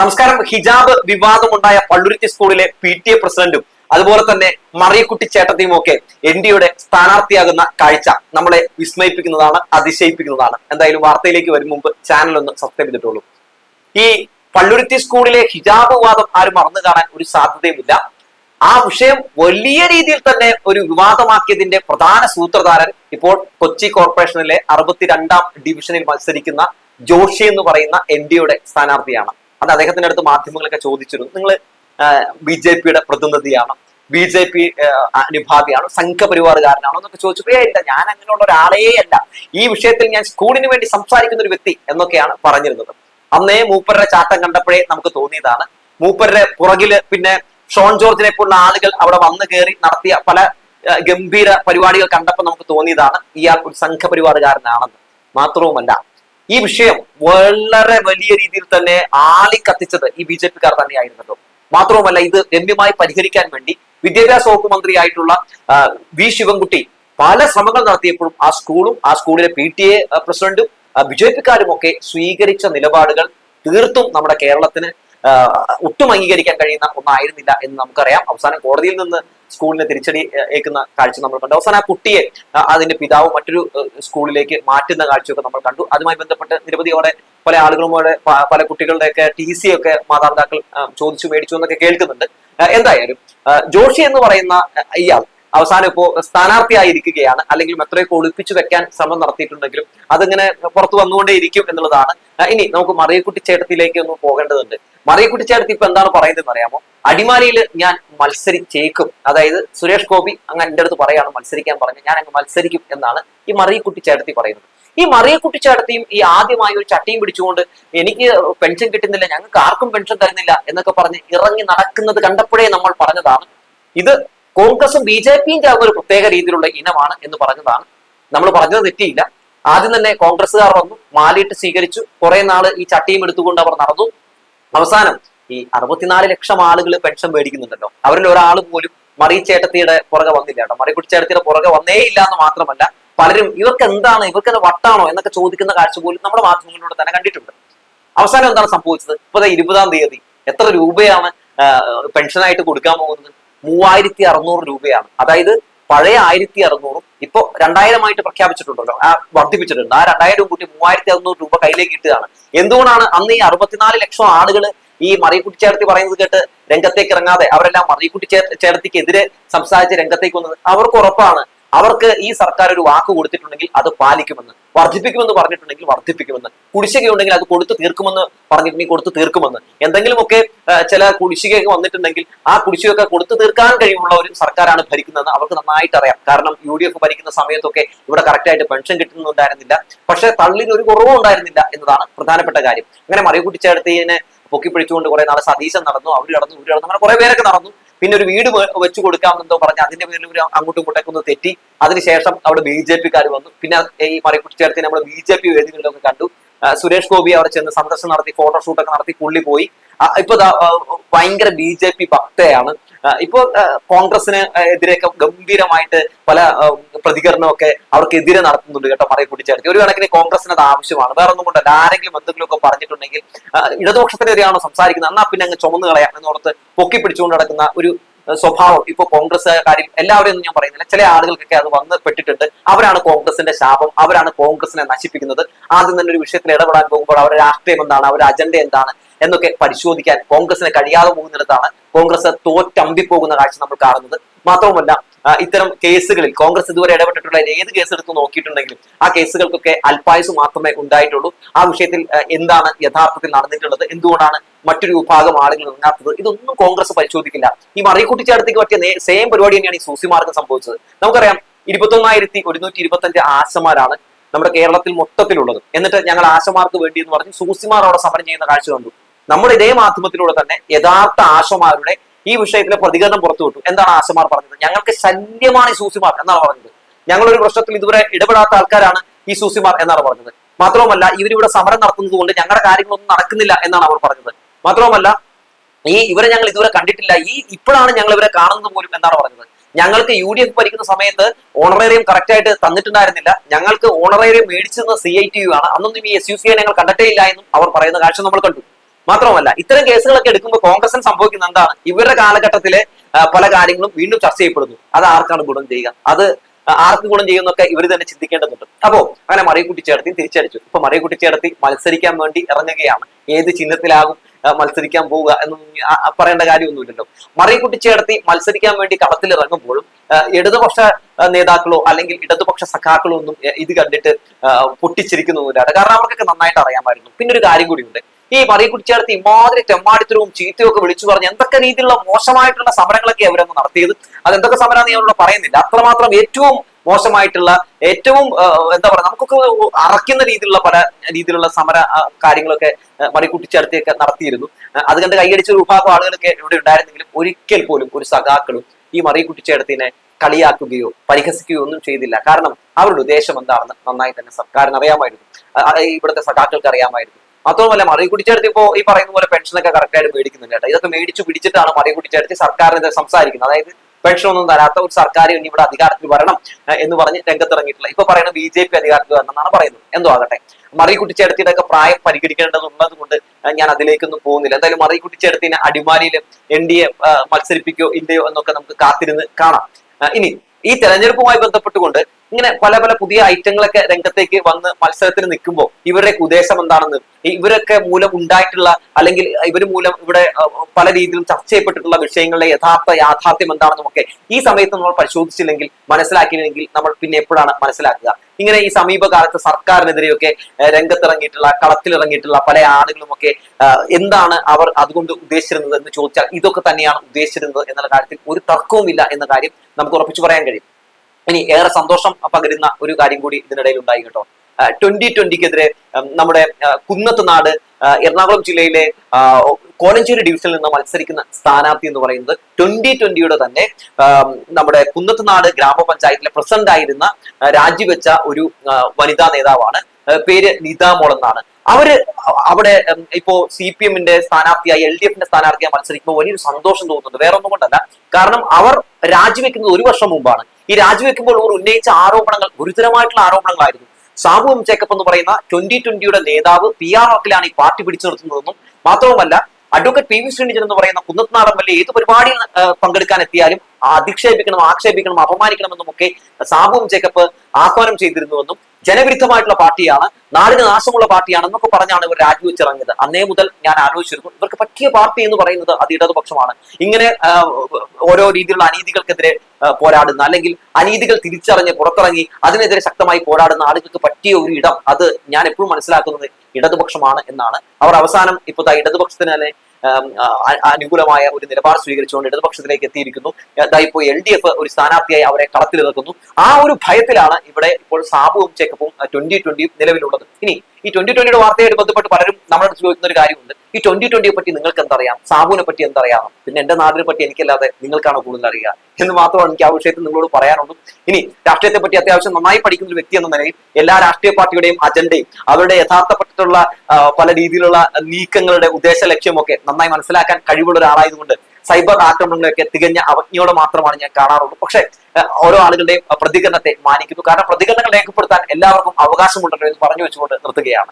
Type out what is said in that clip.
നമസ്കാരം. ഹിജാബ് വിവാദമുണ്ടായ പള്ളുരുത്തി സ്കൂളിലെ P T A പ്രസിഡന്റും അതുപോലെ തന്നെ മറിയക്കുട്ടി ചേട്ടത്തിയും ഒക്കെ എൻ ഡിയുടെ സ്ഥാനാർത്ഥിയാകുന്ന കാഴ്ച നമ്മളെ വിസ്മയിപ്പിക്കുന്നതാണ് അതിശയിപ്പിക്കുന്നതാണ്. എന്തായാലും വാർത്തയിലേക്ക് വരും മുമ്പ് ചാനൽ ഒന്ന് സബ്സ്ക്രൈബ് ചെയ്തിട്ടുള്ളൂ. ഈ പള്ളുരുത്തി സ്കൂളിലെ ഹിജാബ് വിവാദം ആരും മറന്നു കാണാൻ ഒരു സാധ്യതയുമില്ല. ആ വിഷയം വലിയ രീതിയിൽ തന്നെ ഒരു വിവാദമാക്കിയതിന്റെ പ്രധാന സൂത്രധാരൻ ഇപ്പോൾ കൊച്ചി കോർപ്പറേഷനിലെ അറുപത്തിരണ്ടാം ഡിവിഷനിൽ മത്സരിക്കുന്ന ജോഷി എന്ന് പറയുന്ന എൻ ഡിയുടെ സ്ഥാനാർത്ഥിയാണ്. അത് അദ്ദേഹത്തിന്റെ അടുത്ത് മാധ്യമങ്ങളൊക്കെ ചോദിച്ചിരുന്നു. നിങ്ങൾ ബി ജെ പിയുടെ പ്രതിനിധിയാണ്? ബി ജെ പി അനുഭാവിയാണോ? സംഘപരിവാറുകാരനാണോ എന്നൊക്കെ ചോദിച്ചു ഏ ഇല്ല ഞാൻ അങ്ങനെയുള്ള ഒരാളേ അല്ല. ഈ വിഷയത്തിൽ ഞാൻ സ്കൂളിന് വേണ്ടി സംസാരിക്കുന്ന ഒരു വ്യക്തി എന്നൊക്കെയാണ് പറഞ്ഞിരുന്നത്. അന്നേ മൂപ്പരുടെ ചാട്ടം കണ്ടപ്പോഴേ നമുക്ക് തോന്നിയതാണ്. മൂപ്പരുടെ പുറകിൽ പിന്നെ ഷോൺ ജോർജിനെ പോലുള്ള ആളുകൾ അവിടെ വന്നു കയറി നടത്തിയ പല ഗംഭീര പരിപാടികൾ കണ്ടപ്പോൾ നമുക്ക് തോന്നിയതാണ് ഇയാൾ ഒരു സംഘപരിവാറുകാരനാണെന്ന്. മാത്രവുമല്ല ഈ വിഷയം വളരെ വലിയ രീതിയിൽ തന്നെ ആളി കത്തിച്ചത് ഈ ബി ജെ പിക്കാർ തന്നെയായിരുന്നല്ലോ. മാത്രവുമല്ല ഇത് രമ്യമായി പരിഹരിക്കാൻ വേണ്ടി വിദ്യാഭ്യാസ വകുപ്പ് മന്ത്രിയായിട്ടുള്ള വി ശിവൻകുട്ടി പല ശ്രമങ്ങൾ നടത്തിയപ്പോഴും ആ സ്കൂളും ആ സ്കൂളിലെ പി ടി എ പ്രസിഡന്റും ബി ജെ പിക്കാരും ഒക്കെ സ്വീകരിച്ച നിലപാടുകൾ തീർത്തും നമ്മുടെ കേരളത്തിന് ഒട്ടും അംഗീകരിക്കാൻ കഴിയുന്ന ഒന്നായിരുന്നില്ല എന്ന് നമുക്കറിയാം. അവസാനം കോടതിയിൽ നിന്ന് സ്കൂളിന് തിരിച്ചടി ഏക്കുന്ന കാഴ്ച നമ്മൾ കണ്ടു. അവസാനം ആ കുട്ടിയെ അതിന്റെ പിതാവ് മറ്റൊരു സ്കൂളിലേക്ക് മാറ്റുന്ന കാഴ്ചയൊക്കെ നമ്മൾ കണ്ടു. അതുമായി ബന്ധപ്പെട്ട് നിരവധിയോടെ പല ആളുകളുമോടെ പല കുട്ടികളുടെയൊക്കെ ടി സി ഒക്കെ മാതാപിതാക്കൾ ചോദിച്ചു മേടിച്ചു എന്നൊക്കെ കേൾക്കുന്നുണ്ട്. എന്തായാലും ജോഷി എന്ന് പറയുന്ന ഇയാൾ അവസാനം ഇപ്പോ സ്ഥാനാർത്ഥിയായിരിക്കുകയാണ്. അല്ലെങ്കിൽ എത്രയൊക്കെ ഒളിപ്പിച്ചു വെക്കാൻ ശ്രമം നടത്തിയിട്ടുണ്ടെങ്കിലും അതിങ്ങനെ പുറത്തു വന്നുകൊണ്ടേ ഇരിക്കും എന്നുള്ളതാണ് ഇനി നമുക്ക് മറിയക്കുട്ടി ചേട്ടത്തിലേക്ക് ഒന്ന് പോകേണ്ടതുണ്ട്. മറിയക്കുട്ടി ചേട്ടത്തി ഇപ്പൊ എന്താണ് പറയുന്നത് അറിയാമോ? അടിമാലിയിൽ ഞാൻ മത്സരിച്ചേക്കും. അതായത് സുരേഷ് ഗോപി അങ്ങ് എന്റെ അടുത്ത് പറയാണ് മത്സരിക്കാൻ പറഞ്ഞു ഞാൻ അങ്ങ് മത്സരിക്കും എന്നാണ് ഈ മറിയക്കുട്ടി ചേട്ടത്തി പറയുന്നത്. ഈ മറിയക്കുട്ടി ചേട്ടത്തിയും ഈ ആദ്യമായി ഒരു ചട്ടിയും പിടിച്ചുകൊണ്ട് എനിക്ക് പെൻഷൻ കിട്ടുന്നില്ല ഞങ്ങൾക്ക് ആർക്കും പെൻഷൻ തരുന്നില്ല എന്നൊക്കെ പറഞ്ഞ് ഇറങ്ങി നടക്കുന്നത് കണ്ടപ്പോഴേ നമ്മൾ പറഞ്ഞതാണ്. ഇത് കോൺഗ്രസും ബി ജെ പിയും ചേർന്ന ഒരു പ്രത്യേക രീതിയിലുള്ള ഇനമാണ് എന്ന് പറഞ്ഞതാണ്. നമ്മൾ പറഞ്ഞത് തെറ്റിയില്ല. ആദ്യം തന്നെ കോൺഗ്രസ്സുകാർ വന്നു മാലിയിട്ട് സ്വീകരിച്ചു. കുറെ നാൾ ഈ ചട്ടിയും എടുത്തുകൊണ്ട് അവർ നടന്നു. അവസാനം ഈ അറുപത്തിനാല് ലക്ഷം ആളുകൾ പെൻഷൻ മേടിക്കുന്നുണ്ടല്ലോ. അവരിൽ ഒരാൾ പോലും മറി ചേട്ടത്തിയുടെ പുറകെ വന്നില്ല കേട്ടോ. മറിക്കുട്ടി ചേട്ടത്തിയുടെ പുറകെ വന്നേ ഇല്ല എന്ന് മാത്രമല്ല പലരും ഇവർക്ക് എന്താണ് ഇവർക്ക് വട്ടാണോ എന്നൊക്കെ ചോദിക്കുന്ന കാഴ്ച പോലും നമ്മുടെ മാധ്യമങ്ങളിലൂടെ തന്നെ കണ്ടിട്ടുണ്ട്. അവസാനം എന്താണ് സംഭവിച്ചത്? ഇപ്പൊ ദേ ഇരുപതാം തീയതി എത്ര രൂപയാണ് പെൻഷനായിട്ട് കൊടുക്കാൻ പോകുന്നത്? മൂവായിരത്തി അറുന്നൂറ് രൂപയാണ്. അതായത് പഴയ ആയിരത്തി അറുന്നൂറും ഇപ്പൊ രണ്ടായിരമായിട്ട് പ്രഖ്യാപിച്ചിട്ടുണ്ടല്ലോ ആ വർദ്ധിപ്പിച്ചിട്ടുണ്ട്. ആ രണ്ടായിരം കൂട്ടി മൂവായിരത്തി അറുന്നൂറ് രൂപ കയ്യിലേക്ക് കിട്ടുകയാണ്. എന്തുകൊണ്ടാണ് അന്ന് ഈ അറുപത്തിനാല് ലക്ഷം ആളുകൾ ഈ മറിയക്കുട്ടി ചേർത്തി പറയുന്നത് കേട്ട് രംഗത്തേക്ക് ഇറങ്ങാതെ അവരെല്ലാം മറിയക്കുട്ടി ചേർത്തിക്ക് ചേർത്തിക്കെതിരെ സംസാരിച്ച് രംഗത്തേക്ക് വന്നത്? അവർക്ക് ഉറപ്പാണ് അവർക്ക് ഈ സർക്കാർ ഒരു വാക്ക് കൊടുത്തിട്ടുണ്ടെങ്കിൽ അത് പാലിക്കുമെന്ന് വർദ്ധിപ്പിക്കുമെന്ന് പറഞ്ഞിട്ടുണ്ടെങ്കിൽ വർദ്ധിപ്പിക്കുമെന്ന് കുടിശ്ശികയുണ്ടെങ്കിൽ അത് കൊടുത്തു തീർക്കുമെന്ന് പറഞ്ഞിട്ടുണ്ടെങ്കിൽ കൊടുത്തു തീർക്കുമെന്ന് എന്തെങ്കിലുമൊക്കെ ചില കുടിശ്ശികയൊക്കെ വന്നിട്ടുണ്ടെങ്കിൽ ആ കുടിശ്ശികയൊക്കെ കൊടുത്തു തീർക്കാൻ കഴിവുള്ള ഒരു സർക്കാരാണ് ഭരിക്കുന്നതെന്ന് അവർക്ക് നന്നായിട്ട് അറിയാം. കാരണം യു ഡി എഫ് ഭരിക്കുന്ന സമയത്തൊക്കെ ഇവിടെ കറക്റ്റായിട്ട് പെൻഷൻ കിട്ടുന്നുണ്ടായിരുന്നില്ല. പക്ഷെ തള്ളിന് ഒരു കുറവും ഉണ്ടായിരുന്നില്ല എന്നതാണ് പ്രധാനപ്പെട്ട കാര്യം. അങ്ങനെ മറിയക്കുട്ടി പൊക്കിപ്പിടിച്ചുകൊണ്ട് പൊക്കി പിടിച്ചുകൊണ്ട് കുറെ നാളെ സതീശൻ നടന്നു അവർ നടന്നു ഇവർ നടന്നു അങ്ങനെ കുറെ പേരൊക്കെ നടന്നു. പിന്നെ ഒരു വീട് വെച്ചു കൊടുക്കാമെന്നോ പറഞ്ഞ് അതിന്റെ പേരിൽ ഇവർ അങ്ങോട്ടും ഇങ്ങോട്ടൊക്കെ ഒന്ന് തെറ്റി. അതിനുശേഷം അവിടെ ബി ജെ പിക്കാർ വന്നു. പിന്നെ ഈ മറിക്കുട്ടി ചേർത്തി നമ്മൾ ബി ജെ പി വേദികളിലൊക്കെ കണ്ടു. സുരേഷ് ഗോപി അവിടെ ചെന്ന് സന്ദർശനം നടത്തി ഫോട്ടോഷൂട്ടൊക്കെ നടത്തി പുള്ളി പോയി. ഇപ്പൊ ഭയങ്കര ബി ജെ പി ഭക്തയാണ് ആ, ഇപ്പൊ ആ, കോൺഗ്രസിന് എതിരെയൊക്കെ ഗംഭീരമായിട്ട് പല പ്രതികരണമൊക്കെ അവർക്കെതിരെ നടത്തുന്നുണ്ട് കേട്ടോ മറിയ കുടിച്ചേർത്തി ഒരു കണക്കിന് കോൺഗ്രസിന് അത് ആവശ്യമാണ്. വേറെ ഒന്നും കൊണ്ടല്ല. ആരെങ്കിലും എന്തെങ്കിലും ഒക്കെ പറഞ്ഞിട്ടുണ്ടെങ്കിൽ ഇടതുപക്ഷത്തിനെതിരെയാണോ സംസാരിക്കുന്നത്? എന്നാ പിന്നെ അങ്ങ് ചുമന്നു കളയാം എന്നോർത്ത് പൊക്കി പിടിച്ചുകൊണ്ട് നടക്കുന്ന ഒരു സ്വഭാവം ഇപ്പൊ കോൺഗ്രസ്സുകാരും എല്ലാവരും ഒന്നും ഞാൻ പറയുന്നില്ല. ചില ആളുകൾക്കൊക്കെ അത് വന്ന് പെട്ടിട്ടുണ്ട്. അവരാണ് കോൺഗ്രസിന്റെ ശാപം അവരാണ് കോൺഗ്രസിനെ നശിപ്പിക്കുന്നത്. ആദ്യം തന്നെ ഒരു വിഷയത്തിൽ ഇടപെടാൻ പോകുമ്പോൾ അവരുടെ രാഷ്ട്രീയം എന്താണ് അവരുടെ അജണ്ട എന്താണ് എന്നൊക്കെ പരിശോധിക്കാൻ കോൺഗ്രസിന് കഴിയാതെ പോകുന്നിടത്താണ് കോൺഗ്രസ് തോറ്റമ്പിപ്പോകുന്ന കാഴ്ച നമ്മൾ കാണുന്നത്. മാത്രവുമല്ല ഇത്തരം കേസുകളിൽ കോൺഗ്രസ് ഇതുവരെ ഇടപെട്ടിട്ടുള്ള ഏത് കേസ് എടുത്ത് നോക്കിയിട്ടുണ്ടെങ്കിലും ആ കേസുകൾക്കൊക്കെ അല്പായുസ് മാത്രമേ ഉണ്ടായിട്ടുള്ളൂ. ആ വിഷയത്തിൽ എന്താണ് യഥാർത്ഥത്തിൽ നടന്നിട്ടുള്ളത്? എന്തുകൊണ്ടാണ് മറ്റൊരു വിഭാഗം ആളുകൾ ഇറങ്ങാത്തത്? ഇതൊന്നും കോൺഗ്രസ് പരിശോധിക്കില്ല. ഈ മറിയക്കുട്ടി ചേർത്തിക്ക് പറ്റിയ സെയിം പരിപാടി തന്നെയാണ് ഈ സൂസിമാർഗം സംഭവിച്ചത്. നമുക്കറിയാം ഇരുപത്തൊന്നായിരത്തി ഒരുന്നൂറ്റി ഇരുപത്തഞ്ച് ആശമാരാണ് നമ്മുടെ കേരളത്തിൽ മൊത്തത്തിലുള്ളത്. എന്നിട്ട് ഞങ്ങൾ ആശമാർക്ക് വേണ്ടി എന്ന് പറഞ്ഞ് സൂസിമാർ അവിടെ സമരം ചെയ്യുന്ന കാഴ്ച കണ്ടു. നമ്മുടെ ഇതേ മാധ്യമത്തിലൂടെ തന്നെ യഥാർത്ഥ ആശമാരുടെ ഈ വിഷയത്തിലെ പ്രതികരണം പുറത്തുവിട്ടു എന്താണ് ആശമാർ പറഞ്ഞത്? ഞങ്ങൾക്ക് ശല്യമാണ് ഈ സൂസിമാർ എന്നാണ് പറഞ്ഞത്. ഞങ്ങൾ ഒരു പ്രശ്നത്തിൽ ഇതുവരെ ഇടപെടാത്ത ആൾക്കാരാണ് ഈ സൂസിമാർ എന്നാണ് പറഞ്ഞത്. മാത്രവുമല്ല ഇവരിവിടെ സമരം നടത്തുന്നത് കൊണ്ട് ഞങ്ങളുടെ കാര്യങ്ങളൊന്നും നടക്കുന്നില്ല എന്നാണ് അവർ പറഞ്ഞത്. മാത്രവുമല്ല ഈ ഇവരെ ഞങ്ങൾ ഇതുവരെ കണ്ടിട്ടില്ല. ഈ ഇപ്പോഴാണ് ഞങ്ങൾ ഇവരെ കാണുന്നത് പോലും എന്നാണ് പറഞ്ഞത്. ഞങ്ങൾക്ക് യു ഡി എഫ് ഭരിക്കുന്ന സമയത്ത് ഓണറേറിയം കറക്റ്റ് ആയിട്ട് തന്നിട്ടുണ്ടായിരുന്നില്ല. ഞങ്ങൾക്ക് ഓണറേറിയം മേടിച്ചിരുന്ന സി ഐ ടി യു ആണ്. അന്നൊന്നും ഈ എസ് യു സി ഞങ്ങൾ കണ്ടിട്ടേ ഇല്ല എന്നും അവർ പറയുന്ന കാഴ്ച നമ്മൾ കണ്ടു. മാത്രമല്ല ഇത്തരം കേസുകളൊക്കെ എടുക്കുമ്പോൾ കോൺഗ്രസിന് സംഭവിക്കുന്ന എന്താണ്? ഇവരുടെ കാലഘട്ടത്തിലെ പല കാര്യങ്ങളും വീണ്ടും ചർച്ച ചെയ്യപ്പെടുന്നു. അത് ആർക്കാണ് ഗുണം ചെയ്യുക? അത് ആർക്ക് ഗുണം ചെയ്യുന്നൊക്കെ ഇവർ തന്നെ ചിന്തിക്കേണ്ടതുണ്ട്. അപ്പോ അങ്ങനെ മറിയക്കുട്ടി ചേർത്തി തിരിച്ചടിച്ചു. ഇപ്പൊ മറിയക്കുട്ടി ചേർത്തി മത്സരിക്കാൻ വേണ്ടി ഇറങ്ങുകയാണ്. ഏത് ചിഹ്നത്തിലാകും മത്സരിക്കാൻ പോവുക എന്ന് പറയേണ്ട കാര്യമൊന്നുമില്ലല്ലോ. മറിയക്കുട്ടി ചേർത്തി മത്സരിക്കാൻ വേണ്ടി കളത്തിൽ ഇറങ്ങുമ്പോഴും ഇടതുപക്ഷ നേതാക്കളോ അല്ലെങ്കിൽ ഇടതുപക്ഷ സഖാക്കളോ ഒന്നും ഇത് കണ്ടിട്ട് പൊട്ടിച്ചിരിക്കുന്നൊന്നുമില്ല കാരണം അവർക്കൊക്കെ നന്നായിട്ട് അറിയാമായിരുന്നു. പിന്നെ ഒരു കാര്യം കൂടിയുണ്ട്. ഈ മറിയക്കുട്ടി ചേർത്ത് ഇമാതിരി തെമ്മാടിത്തരവും ചീത്തയും ഒക്കെ വിളിച്ചു പറഞ്ഞ് എന്തൊക്കെ രീതിയിലുള്ള മോശമായിട്ടുള്ള സമരങ്ങളൊക്കെ അവരൊന്ന് നടത്തിയത്? അത് എന്തൊക്കെ സമരമാണെന്ന് ഞാൻ അവരോട് പറയുന്നില്ല. അത്രമാത്രം ഏറ്റവും മോശമായിട്ടുള്ള ഏറ്റവും എന്താ പറയുക നമുക്കൊക്കെ അറക്കുന്ന രീതിയിലുള്ള പല രീതിയിലുള്ള സമര കാര്യങ്ങളൊക്കെ ആ, മറിക്കുട്ടി നടത്തിയിരുന്നു. അത് കണ്ട് കൈയടിച്ച ഒരു വിഭാഗം ആളുകളൊക്കെ ഇവിടെ ഉണ്ടായിരുന്നെങ്കിലും ഒരിക്കൽ പോലും ഒരു സഖാക്കളും ഈ മറിക്കുട്ടി ചേർത്തിനെ കളിയാക്കുകയോ പരിഹസിക്കുകയോ ഒന്നും ചെയ്തില്ല. കാരണം അവരുടെ ഉദ്ദേശം എന്താണെന്ന് നന്നായി തന്നെ സർക്കാരിന് അറിയാമായിരുന്നു. ഇവിടുത്തെ സഖാക്കൾക്ക് അറിയാമായിരുന്നു. മാത്രമല്ല മറിയക്കുട്ടി ചേർത്ത് ഇപ്പോ ഈ പറയുന്ന പോലെ പെൻഷനൊക്കെ കറക്റ്റ് ആയിട്ട് മേടിക്കുന്നുണ്ട് കേട്ടോ. ഇതൊക്കെ മേടിച്ചു പിടിച്ചിട്ടാണ് സർക്കാർ സർക്കാരിനെതിരെ സംസാരിക്കുന്നത്. അതായത് പെൻഷൻ ഒന്നും തരാത്ത ഒരു സർക്കാർ ഇനി ഇവിടെ അധികാരത്തിൽ വരണം എന്ന് പറഞ്ഞ് രംഗത്തിറങ്ങിയിട്ടില്ല ഇപ്പൊ പറയുന്നത് ബി ജെ പി അധികാരത്തിൽ വരണം എന്നാണ് പറയുന്നത്. എന്തോ ആകട്ടെ. മറികുട്ടിച്ചേർത്തിയുടെ ചേർത്തിയുടെ ഒക്കെ പ്രായം പരിഗണിക്കേണ്ടതുള്ളത് കൊണ്ട് ഞാൻ അതിലേക്കൊന്നും പോകുന്നില്ല. എന്തായാലും മറിയക്കുട്ടി ചേർത്തിനെ അടിമാലിയിൽ എൻ ഡി എ മത്സരിപ്പിക്കോ ഇല്ലയോ എന്നൊക്കെ നമുക്ക് കാത്തിരുന്ന് കാണാം. ഇനി ഈ തെരഞ്ഞെടുപ്പുമായി ബന്ധപ്പെട്ടുകൊണ്ട് ഇങ്ങനെ പല പല പുതിയ ഐറ്റങ്ങളൊക്കെ രംഗത്തേക്ക് വന്ന് മത്സരത്തിന് നിൽക്കുമ്പോൾ ഇവരുടെ ഉദ്ദേശം എന്താണെന്ന് ഇവരൊക്കെ മൂലം ഉണ്ടായിട്ടുള്ള അല്ലെങ്കിൽ ഇവർ മൂലം ഇവിടെ പല രീതിയിലും ചർച്ച ചെയ്യപ്പെട്ടിട്ടുള്ള വിഷയങ്ങളുടെ യഥാർത്ഥ യാഥാർത്ഥ്യം എന്താണെന്നും ഒക്കെ ഈ സമയത്ത് നമ്മൾ പരിശോധിച്ചില്ലെങ്കിൽ മനസ്സിലാക്കിയില്ലെങ്കിൽ നമ്മൾ പിന്നെ എപ്പോഴാണ് മനസ്സിലാക്കുക. ഇങ്ങനെ ഈ സമീപകാലത്ത് സർക്കാരിനെതിരെയൊക്കെ രംഗത്തിറങ്ങിയിട്ടുള്ള കളത്തിലിറങ്ങിയിട്ടുള്ള പല ആളുകളും ഒക്കെ എന്താണ് അവർ അതുകൊണ്ട് ഉദ്ദേശിച്ചിരുന്നത് എന്ന് ചോദിച്ചാൽ ഇതൊക്കെ തന്നെയാണ് ഉദ്ദേശിച്ചിരുന്നത് എന്നുള്ള കാര്യത്തിൽ ഒരു തർക്കവുമില്ല എന്ന കാര്യം നമുക്ക് ഉറപ്പിച്ചു പറയാൻ കഴിയും. ഇനി ഏറെ സന്തോഷം പകരുന്ന ഒരു കാര്യം കൂടി ഇതിനിടയിൽ ഉണ്ടായി കേട്ടോ. ട്വന്റി ട്വന്റിക്കെതിരെ നമ്മുടെ കുന്നത്ത് നാട് എറണാകുളം ജില്ലയിലെ കോലഞ്ചേരി ഡിവിഷനിൽ നിന്ന് മത്സരിക്കുന്ന സ്ഥാനാർത്ഥി എന്ന് പറയുന്നത് ട്വന്റി ട്വന്റിയുടെ തന്നെ നമ്മുടെ കുന്നത്ത് നാട് ഗ്രാമപഞ്ചായത്തിലെ പ്രസിഡന്റ് ആയിരുന്ന രാജിവെച്ച ഒരു വനിതാ നേതാവാണ് പേര് നിത മോൾ എന്നാണ്. അവർ അവിടെ ഇപ്പോ സി പി എമ്മിന്റെ സ്ഥാനാർത്ഥിയായി എൽ ഡി എഫിന്റെ സ്ഥാനാർത്ഥിയായി മത്സരിക്കുമ്പോൾ വലിയൊരു സന്തോഷം തോന്നുന്നുണ്ട്. വേറെ ഒന്നും കൊണ്ടല്ല. കാരണം അവർ രാജിവെക്കുന്നത് ഒരു വർഷം മുമ്പാണ്. ഈ രാജിവെക്കുമ്പോൾ അവർ ഉന്നയിച്ച ആരോപണങ്ങൾ ഗുരുതരമായിട്ടുള്ള ആരോപണങ്ങളായിരുന്നു. സാബു എം ജേക്കബ് എന്ന് പറയുന്ന ട്വന്റി ട്വന്റിയുടെ നേതാവ് പി ആർ ഒക്കിലാണ് ഈ പാർട്ടി പിടിച്ചു നിർത്തുന്നതെന്നും മാത്രവുമല്ല അഡ്വക്കേറ്റ് പി വി ശ്രീനിജൻ എന്ന് പറയുന്ന കുന്നത്നാടൻ എം എൽ എ ഏത് പരിപാടിയിൽ പങ്കെടുക്കാൻ എത്തിയാലും അധിക്ഷേപിക്കണം ആക്ഷേപിക്കണം അപമാനിക്കണമെന്നും ഒക്കെ സാബുവും ചേക്കപ്പ് ജേക്കബ് ആഹ്വാനം ചെയ്തിരുന്നുവെന്നും ജനവിരുദ്ധമായിട്ടുള്ള പാർട്ടിയാണ് നാടിന് നാശമുള്ള പാർട്ടിയാണെന്നൊക്കെ പറഞ്ഞാണ് ഇവർ രാജിവെച്ചിറങ്ങിയത്. അന്നേ മുതൽ ഞാൻ ആലോചിച്ചിരുന്നു ഇവർക്ക് പറ്റിയ പാർട്ടി എന്ന് പറയുന്നത് അത് ഇടതുപക്ഷമാണ്. ഇങ്ങനെ ഓരോ രീതിയിലുള്ള അനീതികൾക്കെതിരെ പോരാടുന്ന അല്ലെങ്കിൽ അനീതികൾ തിരിച്ചറിഞ്ഞ് പുറത്തിറങ്ങി അതിനെതിരെ ശക്തമായി പോരാടുന്ന ആളുകൾക്ക് പറ്റിയ ഒരു ഇടം അത് ഞാൻ എപ്പോഴും മനസ്സിലാക്കുന്നത് ഇടതുപക്ഷമാണ് എന്നാണ്. അവർ അവസാനം ഇപ്പോൾ ദാ ഇടതുപക്ഷത്തിന് തന്നെ അനുകൂലമായ ഒരു നിലപാട് സ്വീകരിച്ചുകൊണ്ട് ഇടതുപക്ഷത്തിലേക്ക് എത്തിയിരിക്കുന്നു. ഇപ്പോൾ എൽ ഡി എഫ് ഒരു സ്ഥാനാർത്ഥിയായി അവരെ കളത്തിലിറക്കുന്നു ആ ഒരു ഭയത്തിലാണ് ഇവിടെ ഇപ്പോൾ സാബുവും ചെക്കപ്പും ട്വന്റി ട്വന്റിയും നിലവിലുള്ളത്. ഇനി ഈ ട്വന്റി ട്വന്റിയുടെ വാർത്തയായിട്ട് ബന്ധപ്പെട്ട് പലരും നമ്മളടുത്ത് ചോദിക്കുന്ന ഒരു കാര്യമുണ്ട്. ഈ ട്വന്റി ട്വന്റിയെ പറ്റി നിങ്ങൾക്ക് എന്തറിയാം സാബുവിനെ പറ്റി എന്തറിയാം? പിന്നെ എന്റെ നാടിനെ പറ്റി എനിക്കല്ലാതെ നിങ്ങൾക്കാണ് കൂടുതൽ അറിയുക? എന്ന് മാത്രമാണ് എനിക്ക് ആ വിഷയത്തിൽ നിങ്ങളോട് പറയാനുള്ളൂ. ഇനി രാഷ്ട്രീയത്തെ പറ്റി അത്യാവശ്യം നന്നായി പഠിക്കുന്ന ഒരു വ്യക്തി എന്ന നിലയിൽ എല്ലാ രാഷ്ട്രീയ പാർട്ടിയുടെയും അജണ്ടയും അവരുടെ യഥാർത്ഥപ്പെട്ടിട്ടുള്ള പല രീതിയിലുള്ള നീക്കങ്ങളുടെ ഉദ്ദേശ ലക്ഷ്യമൊക്കെ നന്നായി മനസ്സിലാക്കാൻ കഴിവുള്ള ഒരാളായതുകൊണ്ട് സൈബർ ആക്രമണങ്ങളൊക്കെ തികഞ്ഞ അവജ്ഞയോടെ മാത്രമാണ് ഞാൻ കാണാറുള്ളൂ. പക്ഷേ ഓരോ ആളുകളുടെയും പ്രതികരണത്തെ മാനിക്കുന്നു. കാരണം പ്രതികരണങ്ങൾ രേഖപ്പെടുത്താൻ എല്ലാവർക്കും അവകാശമുണ്ടല്ലോ എന്ന് പറഞ്ഞു വെച്ചുകൊണ്ട് നിർത്തുകയാണ്.